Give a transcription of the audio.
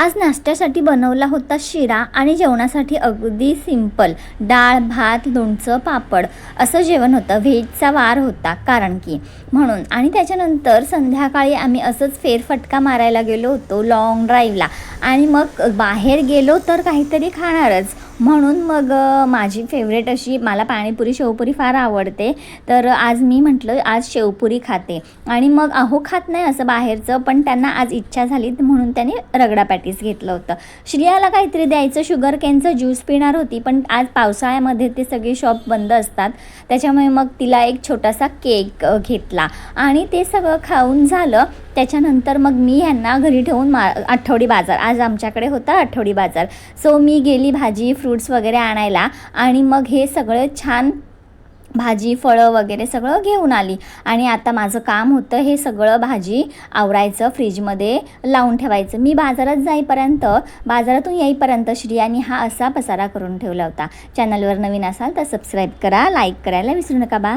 आज नाश्त्यासाठी बनवला होता शिरा आणि जेवणासाठी अगदी सिंपल. डाळ भात लोणचं पापड. असं जेवण होतं. व्हेजचा वार होता कारण की. म्हणून. आणि त्याच्यानंतर संध्याकाळी आम्ही असंच फेरफटका मारायला गेलो होतो लॉंग ड्राईव्हला आणि मग बाहेर गेलो तर काहीतरी खाणारच. म्हणून मग माझी फेवरेट अशी मला पाणीपुरी शेवपुरी फार आवडते. तर आज मी म्हटलं आज शेवपुरी खाते. आणि मग अहो खात नाही असं बाहेरचं पण त्यांना आज इच्छा झाली म्हणून त्याने रगडा पॅटीस घेतलं होतं. श्रियाला काहीतरी द्यायचं शुगर कॅनचं ज्यूस पिणार होती पण आज पावसाळ्यामध्ये ते सगळे शॉप बंद असतात. त्याच्यामुळे मग तिला एक छोटासा केक घेतला. आणि ते सगळं खाऊन झालं. त्याच्यानंतर मग मी ह्यांना घरी ठेवून मा आठवडी बाजार. आज आमच्याकडे होता आठवडी बाजार. सो मी गेली भाजी फ्रूट्स वगैरे आणायला. आणि मग हे सगळं छान भाजी फळं वगैरे सगळं घेऊन आली. आणि आता माझं काम होतं हे सगळं भाजी आवरायचं फ्रीजमध्ये लावून ठेवायचं. मी बाजारात जाईपर्यंत बाजारातून येईपर्यंत श्रियानी हा असा पसारा करून ठेवला होता. चॅनलवर नवीन असाल तर सबस्क्राईब करा लाईक करायला विसरू नका बा.